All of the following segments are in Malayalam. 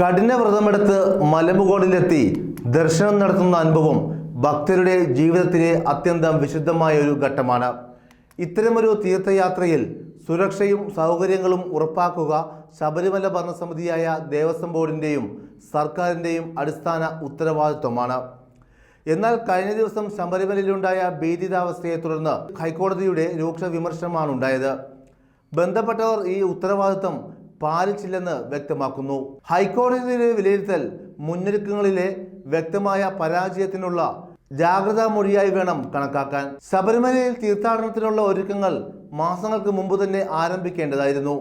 കഠിന വ്രതമെടുത്ത് മലമുകളിലെത്തി ദർശനം നടത്തുന്ന അനുഭവം ഭക്തരുടെ ജീവിതത്തിലെ അത്യന്തം വിശുദ്ധമായ ഒരു ഘട്ടമാണ്. ഇത്തരമൊരു തീർത്ഥയാത്രയിൽ സുരക്ഷയും സൗകര്യങ്ങളും ഉറപ്പാക്കുക ശബരിമല ഭരണസമിതിയായ ദേവസ്വം ബോർഡിന്റെയും സർക്കാരിന്റെയും അടിസ്ഥാന ഉത്തരവാദിത്വമാണ്. എന്നാൽ കഴിഞ്ഞ ദിവസം ശബരിമലയിലുണ്ടായ ഭീതിതാവസ്ഥയെ തുടർന്ന് ഹൈക്കോടതിയുടെ രൂക്ഷ വിമർശനമാണ് ഉണ്ടായത്. ബന്ധപ്പെട്ടവർ ഈ ഉത്തരവാദിത്തം പാലിച്ചില്ലെന്ന് വ്യക്തമാക്കുന്നു. ഹൈക്കോടതിയിലെ വിലയിരുത്തൽ മുന്നൊരുക്കങ്ങളിലെ വ്യക്തമായ പരാജയത്തിനുള്ള ജാഗ്രതാ മൊഴിയായി വേണം കണക്കാക്കാൻ. ശബരിമലയിൽ തീർത്ഥാടനത്തിനുള്ള ഒരുക്കങ്ങൾ മാസങ്ങൾക്ക് മുമ്പ് തന്നെ ആരംഭിക്കേണ്ടതായിരുന്നു.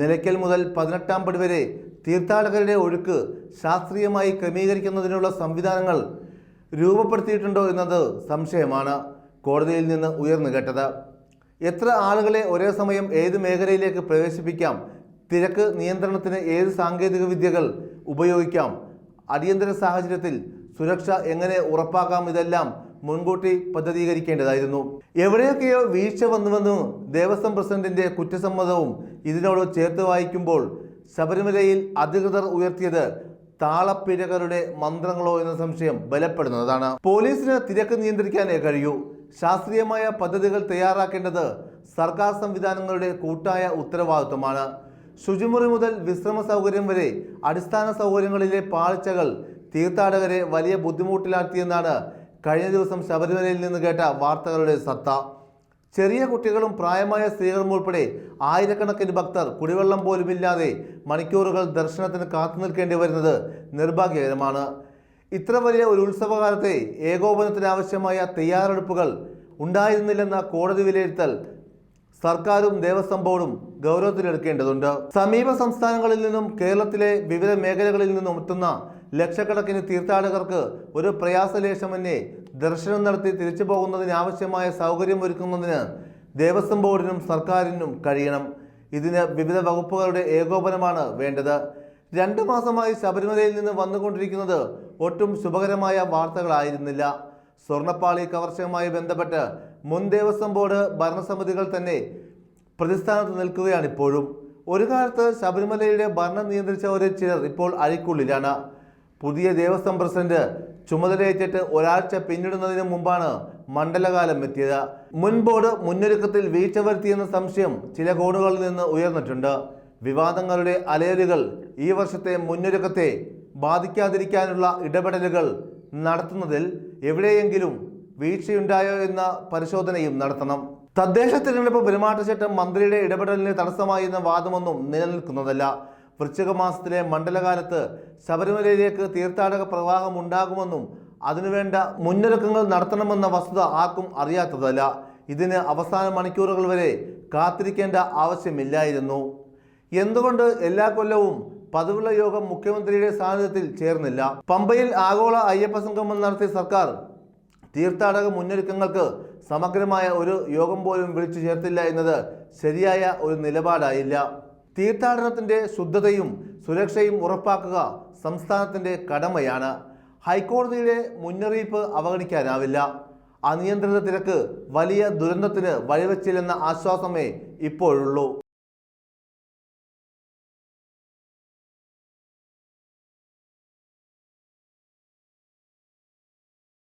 നിലയ്ക്കൽ മുതൽ പതിനെട്ടാം പടി വരെ തീർത്ഥാടകരുടെ ഒഴുക്ക് ശാസ്ത്രീയമായി ക്രമീകരിക്കുന്നതിനുള്ള സംവിധാനങ്ങൾ രൂപപ്പെടുത്തിയിട്ടുണ്ടോ എന്നത് സംശയമാണ്. കോടതിയിൽ നിന്ന് ഉയർന്നു കേട്ടത്. എത്ര ആളുകളെ ഒരേ സമയം ഏത് മേഖലയിലേക്ക് പ്രവേശിപ്പിക്കാം തിരക്ക് നിയന്ത്രണത്തിന് ഏത് സാങ്കേതിക വിദ്യകൾ ഉപയോഗിക്കാം? അടിയന്തര സാഹചര്യത്തിൽ സുരക്ഷ എങ്ങനെ ഉറപ്പാക്കാം? ഇതെല്ലാം മുൻകൂട്ടി പദ്ധതീകരിക്കേണ്ടതായിരുന്നു. എവിടെയൊക്കെയോ വീഴ്ച വന്നുവെന്ന് ദേവസ്വം പ്രസിഡന്റിന്റെ കുറ്റസമ്മതവും ഇതിനോട് ചേർത്ത് വായിക്കുമ്പോൾ ശബരിമലയിൽ അധികൃതർ ഉയർത്തിയത് താളപ്പിഴകളുടെ മന്ത്രങ്ങളോ എന്ന സംശയം ബലപ്പെടുന്നതാണ്. പോലീസിന് തിരക്ക് നിയന്ത്രിക്കാനേ കഴിയൂ. ശാസ്ത്രീയമായ പദ്ധതികൾ തയ്യാറാക്കേണ്ടത് സർക്കാർ സംവിധാനങ്ങളുടെ കൂട്ടായ ഉത്തരവാദിത്വമാണ്. ശുചിമുറി മുതൽ വിശ്രമ സൗകര്യം വരെ അടിസ്ഥാന സൗകര്യങ്ങളിലെ പാളിച്ചകൾ തീർത്ഥാടകരെ വലിയ ബുദ്ധിമുട്ടിലാഴ്ത്തിയെന്നാണ് കഴിഞ്ഞ ദിവസം ശബരിമലയിൽ നിന്ന് കേട്ട വാർത്തകളുടെ സത്ത. ചെറിയ കുട്ടികളും പ്രായമായ സ്ത്രീകളും ഉൾപ്പെടെ ആയിരക്കണക്കിന് ഭക്തർ കുടിവെള്ളം പോലുമില്ലാതെ മണിക്കൂറുകൾ ദർശനത്തിന് കാത്തു നിൽക്കേണ്ടി വരുന്നത് നിർഭാഗ്യകരമാണ്. ഇത്ര വലിയ ഒരു ഉത്സവകാലത്തെ ഏകോപനത്തിനാവശ്യമായ തയ്യാറെടുപ്പുകൾ ഉണ്ടായിരുന്നില്ലെന്ന കോടതി വിലയിരുത്തൽ സർക്കാരും ദേവസ്വം ബോർഡും ഗൗരവത്തിലെടുക്കേണ്ടതുണ്ട്. സമീപ സംസ്ഥാനങ്ങളിൽ നിന്നും കേരളത്തിലെ വിവിധ മേഖലകളിൽ നിന്നും എത്തുന്ന ലക്ഷക്കണക്കിന് തീർത്ഥാടകർക്ക് ഒരു പ്രയാസലേശമന്യേ ദർശനം നടത്തി തിരിച്ചു പോകുന്നതിനാവശ്യമായ സൗകര്യം ഒരുക്കുന്നതിന് ദേവസ്വം ബോർഡിനും സർക്കാരിനും കഴിയണം. ഇതിന് വിവിധ വകുപ്പുകളുടെ ഏകോപനമാണ് വേണ്ടത്. രണ്ടു മാസമായി ശബരിമലയിൽ നിന്ന് വന്നുകൊണ്ടിരിക്കുന്നത് ഒട്ടും ശുഭകരമായ വാർത്തകളായിരുന്നില്ല. സ്വർണപ്പാളി കവർച്ചയുമായി ബന്ധപ്പെട്ട് മുൻ ദേവസ്വം ബോർഡ് ഭരണസമിതികൾ തന്നെ പ്രതിസ്ഥാനത്ത് നിൽക്കുകയാണ് ഇപ്പോഴും. ഒരു കാലത്ത് ശബരിമലയുടെ ഭരണം നിയന്ത്രിച്ചവരെ ചിലർ ഇപ്പോൾ അഴിക്കുള്ളിലാണ്. പുതിയ ദേവസ്വം പ്രസിഡന്റ് ചുമതലയേറ്റിട്ട് ഒരാഴ്ച പിന്നിടുന്നതിന് മുമ്പാണ് മണ്ഡലകാലം എത്തിയത്. മുൻ ബോർഡ് മുന്നൊരുക്കത്തിൽ വീഴ്ച വരുത്തിയെന്ന സംശയം ചില കോണുകളിൽ നിന്ന് ഉയർന്നിട്ടുണ്ട്. വിവാദങ്ങളുടെ അലയലുകൾ ഈ വർഷത്തെ മുന്നൊരുക്കത്തെ ബാധിക്കാതിരിക്കാനുള്ള ഇടപെടലുകൾ നടത്തുന്നതിൽ എവിടെയെങ്കിലും വീഴ്ചയുണ്ടായോ എന്ന പരിശോധനയും നടത്തണം. തദ്ദേശ തിരഞ്ഞെടുപ്പ് പെരുമാറ്റച്ചട്ടം മന്ത്രിയുടെ ഇടപെടലിന് തടസ്സമായി എന്ന വാദമൊന്നും നിലനിൽക്കുന്നതല്ല. വൃശ്ചിക മാസത്തിലെ മണ്ഡലകാലത്ത് ശബരിമലയിലേക്ക് തീർത്ഥാടക പ്രവാഹം ഉണ്ടാകുമെന്നും അതിനുവേണ്ട മുന്നൊരുക്കങ്ങൾ നടത്തണമെന്ന വസ്തുത ആർക്കും അറിയാത്തതല്ല. ഇതിന് അവസാന മണിക്കൂറുകൾ വരെ കാത്തിരിക്കേണ്ട ആവശ്യമില്ലായിരുന്നു. എന്തുകൊണ്ട് എല്ലാ കൊല്ലവും പതിവുള്ള യോഗം മുഖ്യമന്ത്രിയുടെ സാന്നിധ്യത്തിൽ ചേർന്നില്ല. പമ്പയിൽ ആഗോള അയ്യപ്പ സംഗമം നടത്തിയ സർക്കാർ തീർത്ഥാടക മുന്നൊരുക്കങ്ങൾക്ക് സമഗ്രമായ ഒരു യോഗം പോലും വിളിച്ചു ചേർത്തില്ല എന്നത് ശരിയായ ഒരു നിലപാടായില്ല. തീർത്ഥാടനത്തിന്റെ ശുദ്ധതയും സുരക്ഷയും ഉറപ്പാക്കുക സംസ്ഥാനത്തിന്റെ കടമയാണ്. ഹൈക്കോടതിയുടെ മുന്നറിയിപ്പ് അവഗണിക്കാനാവില്ല. അനിയന്ത്രിത തിരക്ക് വലിയ ദുരന്തത്തിന് വഴിവെച്ചില്ലെന്ന ആശ്വാസമേ ഇപ്പോഴുള്ളൂ.